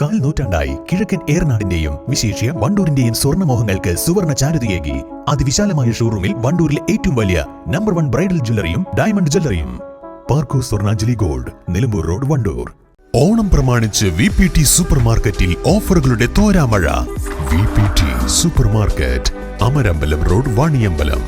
കാൽ നൂറ്റാണ്ടായി കിഴക്കൻ ഏറനാടിന്റെയും വിശേഷ്യ വണ്ടൂരിന്റെയും സ്വർണമോഹങ്ങൾക്ക് സുവർണ ചാരുതയേകി. അതിവിശാലമായ ഷോറൂമിൽ വണ്ടൂരിലെ ഏറ്റവും വലിയ നമ്പർ വൺ ബ്രൈഡൽ ജ്വല്ലറിയും ഡയമണ്ട് ജ്വല്ലറിയും പാർക്കോ സ്വർണാഞ്ജലി ഗോൾഡ് നിലമ്പൂർ റോഡ് വണ്ടൂർ. ഓണം പ്രമാണിച്ച് വി പി ടി സൂപ്പർ മാർക്കറ്റിൽ ഓഫറുകളുടെ തോരാമഴ. V P T super market Amarambalam road Vaniyambalam.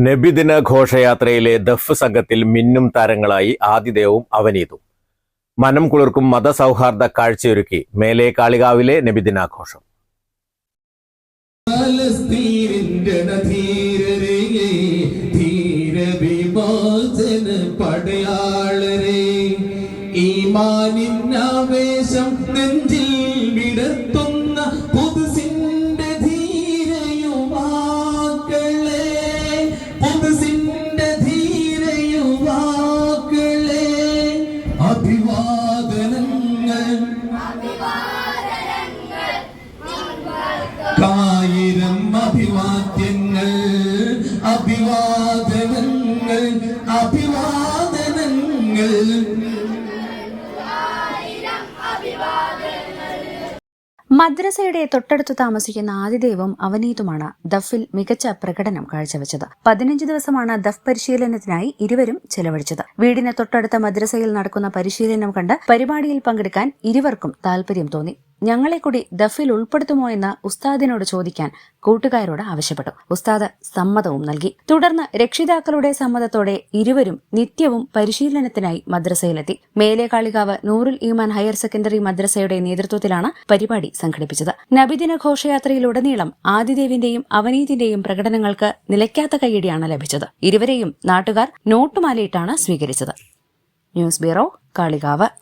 നബിദിന ഘോഷയാത്രയിലെ ദഫ് സംഘത്തിൽ മിന്നും താരങ്ങളായി ആദിദേവും അവനീതും. മനം കുളിർക്കും മതസൗഹാർദ്ദ കാഴ്ചയൊരുക്കി മേലെ കാളികാവിലെ നബിദിനാഘോഷം. ഈ മാനിന്നാവേശം നെഞ്ചിൽ വിടർത്തുന്ന മദ്രസയുടെ തൊട്ടടുത്ത് താമസിക്കുന്ന ആദിദേവും അവനീതുമാണ് ദഫിൽ മികച്ച പ്രകടനം കാഴ്ചവെച്ചത്. പതിനഞ്ച് ദിവസമാണ് ദഫ് പരിശീലനത്തിനായി ഇരുവരും ചെലവഴിച്ചത്. വീടിന് തൊട്ടടുത്ത മദ്രസയിൽ നടക്കുന്ന പരിശീലനം കണ്ട് പരിപാടിയിൽ പങ്കെടുക്കാൻ ഇരുവർക്കും താൽപര്യം തോന്നി. ഞങ്ങളെ കൂടി ദഫിൽ ഉൾപ്പെടുത്തുമോ എന്ന് ഉസ്താദിനോട് ചോദിക്കാൻ കൂട്ടുകാരോട് ആവശ്യപ്പെട്ടു. ഉസ്താദ് സമ്മതവും നൽകി. തുടർന്ന് രക്ഷിതാക്കളുടെ സമ്മതത്തോടെ ഇരുവരും നിത്യവും പരിശീലനത്തിനായി മദ്രസയിലെത്തി. മേലെ കാളികാവ് നൂറുൽ ഈമാൻ ഹയർ സെക്കൻഡറി മദ്രസയുടെ നേതൃത്വത്തിലാണ് പരിപാടി സംഘടിപ്പിച്ചത്. നബിദിന ഘോഷയാത്രയിലുടനീളം ആദിദേവിന്റെയും അവനീതിന്റെയും പ്രകടനങ്ങൾക്ക് നിലയ്ക്കാത്ത കൈയടിയാണ് ലഭിച്ചത്. ഇരുവരെയും നാട്ടുകാർ നോട്ടുമാലയിട്ടാണ് സ്വീകരിച്ചത്. News bureau Kalikavu.